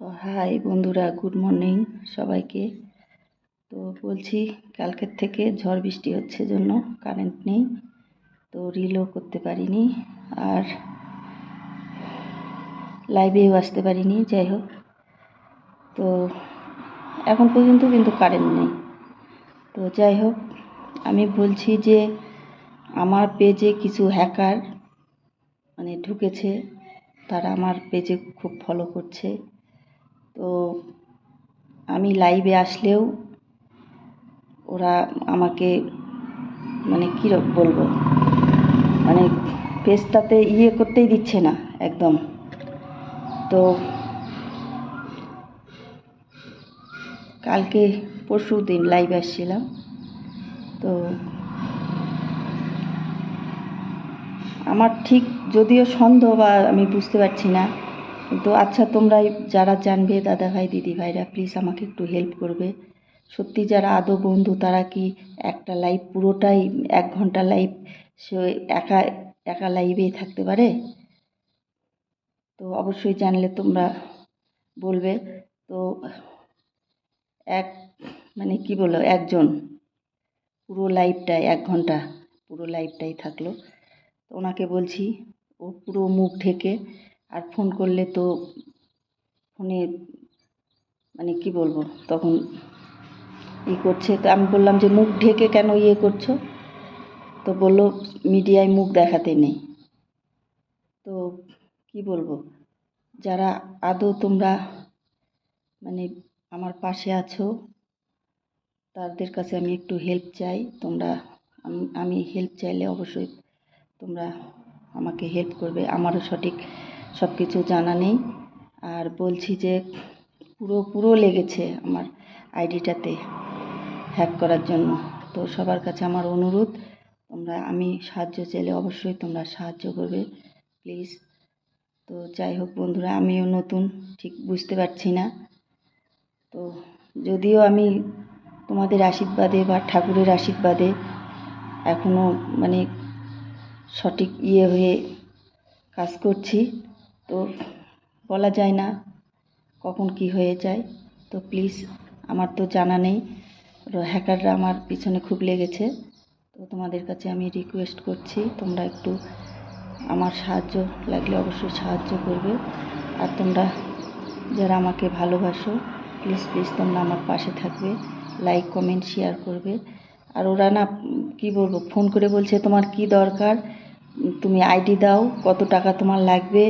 High বন্ধুরা good morning সবাইকে। তো বলছি, কালকের থেকে ঝড় বৃষ্টি হচ্ছে জন্য কারেন্ট নেই, তো রিলও করতে পারিনি, আর লাইভেও আসতে পারিনি, যাই হোক। তো এখন পর্যন্ত কিন্তু কারেন্ট নেই। তো যাই হোক, আমি বলছি যে আমার পেজে কিছু হ্যাকার মানে ঢুকেছে, তারা আমার পেজে খুব ফলো করছে। তো আমি লাইভে আসলেও ওরা আমাকে মানে কী বলব? মানে পেজটাতে ইয়ে করতেই দিচ্ছে না, একদম। তো কালকে পরশু দিন লাইভ আসছিলাম। তো আমার ঠিক যদিও সন্দেহ বা আমি বুঝতে পারছি না কিন্তু আচ্ছা তোমরাই যারা জানবে দাদা ভাই দিদি ভাইরা প্লিজ আমাকে একটু হেল্প করবে। সত্যি যারা আদৌ বন্ধু, তারা কি একটা লাইভ পুরোটাই এক ঘণ্টা লাইভ সে একা একা লাইভেই থাকতে পারে? তো অবশ্যই জানলে তোমরা বলবে। তো এক মানে কি বলো একজন পুরো লাইভটাই এক ঘণ্টা পুরো লাইভটাই থাকল। তো ওনাকে বলছি, ও পুরো মুখ ঢেকে আর ফোন করলে তো ফোনে মানে কি বলব, তখন ই করছে। তো আমি বললাম যে, মুখ ঢেকে কেন ইয়ে করছ? তো বলল, মিডিয়ায় মুখ দেখাতে নেই। তো কি বলব, যারা আদৌ তোমরা মানে আমার পাশে আছো, তাদের কাছে আমি একটু হেল্প চাই। তোমরা, আমি হেল্প চাইলে অবশ্যই তোমরা আমাকে হেল্প করবে। আমারও সঠিক সব কিছু জানা নেই। আর বলছি যে পুরো পুরো লেগেছে আমার আইডিটাতে হ্যাক করার জন্য। তো সবার কাছে আমার অনুরোধ, তোমরা, আমি সাহায্য চাইলে অবশ্যই তোমরা সাহায্য করবে, প্লিজ। তো যাই হোক বন্ধুরা, আমিও নতুন, ঠিক বুঝতে পারছি না। তো যদিও আমি তোমাদের আশীর্বাদে বা ঠাকুরের আশীর্বাদে এখনও মানে সঠিক ইয়ে হয়ে কাজ করছি তো বলা যায় না কখন কি হয়ে যায়। তো প্লিজ আমার তো জানা নেই। হ্যাকাররা আমার পিছনে খুব লেগেছে। তো তোমাদের কাছে আমি রিকোয়েস্ট করছি, তোমরা একটু আমার সাহায্য লাগলে অবশ্যই সাহায্য করবে। আর তোমরা যারা আমাকে ভালোবাসো প্লিজ প্লিজ তোমরা আমার পাশে থাকবে। লাইক কমেন্ট শেয়ার করবে। আর ওরা না, কি বলব ফোন করে বলছে, তোমার কি দরকার? তুমি আইডি দাও, কত টাকা তোমার লাগবে?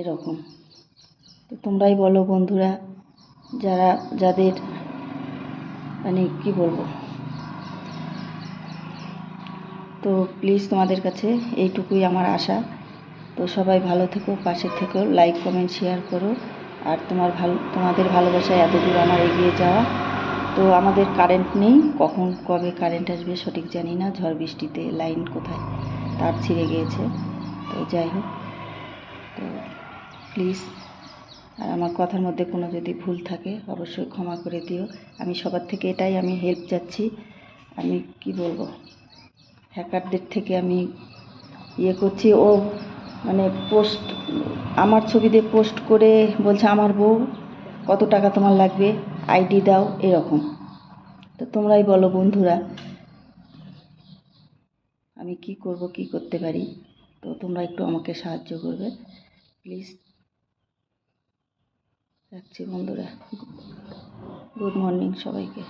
এরকম। তো তোমরাই বলো বন্ধুরা, যারা, যাদের মানে কি বলব? তো প্লিজ তোমাদের কাছে এইটুকুই আমার আশা। তো সবাই ভালো থেকো, পাশে থেকো লাইক কমেন্ট শেয়ার করো। আর তোমার ভালো, তোমাদের ভালোবাসায় এত দূর আমার এগিয়ে যাওয়া। তো আমাদের কারেন্ট নেই, কখন, কবে কারেন্ট আসবে সঠিক জানি না। ঝড় বৃষ্টিতে লাইন কোথায়? তার ছিঁড়ে গিয়েছে। তো যাই হোক, তো প্লিজ। আর আমার কথার মধ্যে কোনো যদি ভুল থাকে, অবশ্যই ক্ষমা করে দিও। আমি সবার থেকে এটাই আমি হেল্প চাচ্ছি। আমি কি বলব? হ্যাকারদের থেকে আমি ইয়ে করছি। ও মানে পোস্ট আমার ছবি দিয়ে পোস্ট করে বলছে, আমার বউ, কত টাকা তোমার লাগবে? আইডি দাও। এরকম। তো তোমরাই বলো বন্ধুরা, আমি কি করব, কি করতে পারি? তো তোমরা একটু আমাকে সাহায্য করবে। প্লিজ। রাখছি বন্ধুরা। গুড মর্নিং সবাইকে।